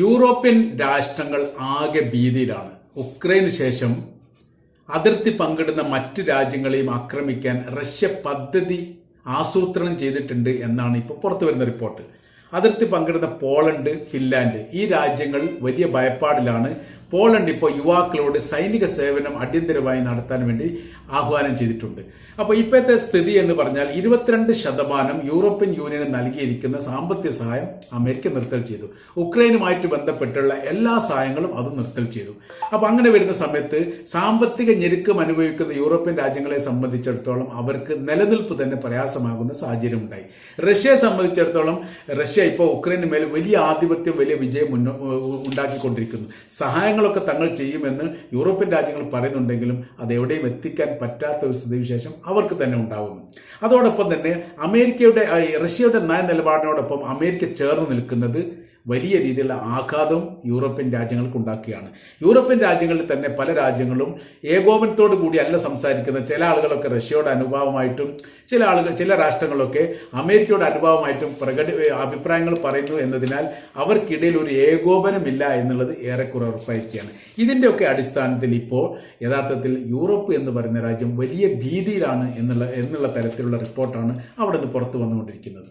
European രാഷ്ട്രങ്ങൾ ആകെ ഭീതിയിലാണ്. ഉക്രൈന് ശേഷം അതിർത്തി പങ്കിടുന്ന മറ്റ് രാജ്യങ്ങളെയും ആക്രമിക്കാൻ റഷ്യ പദ്ധതി ആസൂത്രണം ചെയ്തിട്ടുണ്ട് എന്നാണ് ഇപ്പോൾ പുറത്തു വരുന്ന റിപ്പോർട്ട്. അതിർത്തി പങ്കിടുന്ന പോളണ്ട് ഫിൻലാൻഡ് ഈ രാജ്യങ്ങൾ വലിയ ഭയപ്പാടിലാണ്. പോളണ്ട് ഇപ്പോൾ യുവാക്കളോട് സൈനിക സേവനം അടിയന്തരമായി നടത്താൻ വേണ്ടി ആഹ്വാനം ചെയ്തിട്ടുണ്ട്. അപ്പോൾ ഇപ്പോഴത്തെ സ്ഥിതി എന്ന് പറഞ്ഞാൽ ഇരുപത്തിരണ്ട് ശതമാനം യൂറോപ്യൻ യൂണിയന് നൽകിയിരിക്കുന്ന സാമ്പത്തിക സഹായം അമേരിക്ക നിർത്തൽ ചെയ്തു. ഉക്രൈനുമായിട്ട് ബന്ധപ്പെട്ടുള്ള എല്ലാ സഹായങ്ങളും അത് നിർത്തൽ ചെയ്തു. അപ്പോൾ അങ്ങനെ വരുന്ന സമയത്ത് സാമ്പത്തിക ഞെരുക്കം അനുഭവിക്കുന്ന യൂറോപ്യൻ രാജ്യങ്ങളെ സംബന്ധിച്ചിടത്തോളം അവർക്ക് നിലനിൽപ്പ് തന്നെ പ്രയാസമാകുന്ന സാഹചര്യം ഉണ്ടായി റഷ്യയെ സംബന്ധിച്ചിടത്തോളം റഷ്യ ഇപ്പോൾ ഉക്രൈന് മേൽ വലിയ ആധിപത്യം വലിയ വിജയം മുന്നോ ഉണ്ടാക്കിക്കൊണ്ടിരിക്കുന്നു. സഹായങ്ങളൊക്കെ തങ്ങൾ ചെയ്യുമെന്ന് യൂറോപ്യൻ രാജ്യങ്ങൾ പറയുന്നുണ്ടെങ്കിലും അത് എവിടെയും എത്തിക്കാൻ പറ്റാത്ത ഒരു സ്ഥിതിവിശേഷം അവർക്ക് തന്നെ ഉണ്ടാകുന്നു അതോടൊപ്പം തന്നെ അമേരിക്കയുടെ റഷ്യയുടെ നയ നിലപാടിനോടൊപ്പം അമേരിക്ക ചേർന്ന് നിൽക്കുന്നത് വലിയ രീതിയിലുള്ള ആഘാതവും യൂറോപ്യൻ രാജ്യങ്ങൾക്ക് ഉണ്ടാക്കുകയാണ്. യൂറോപ്യൻ രാജ്യങ്ങളിൽ തന്നെ പല രാജ്യങ്ങളും ഏകോപനത്തോടു കൂടി അല്ല സംസാരിക്കുന്ന ചില ആളുകളൊക്കെ റഷ്യയോട് അനുഭാവമായിട്ടും ചില ആളുകൾ ചില രാഷ്ട്രങ്ങളൊക്കെ അമേരിക്കയോട് അനുഭാവമായിട്ടും പ്രകട അഭിപ്രായങ്ങൾ പറയുന്നു എന്നതിനാൽ അവർക്കിടയിൽ ഒരു ഏകോപനമില്ല എന്നുള്ളത് ഏറെക്കുറെ ഉറപ്പായിരിക്കുകയാണ്. ഇതിന്റെയൊക്കെ അടിസ്ഥാനത്തിൽ ഇപ്പോൾ യഥാർത്ഥത്തിൽ യൂറോപ്പ് എന്ന് പറയുന്ന രാജ്യം വലിയ ഭീതിയിലാണ് എന്നുള്ള എന്നുള്ള തരത്തിലുള്ള റിപ്പോർട്ടാണ് അവിടെ നിന്ന് പുറത്തു വന്നുകൊണ്ടിരിക്കുന്നത്.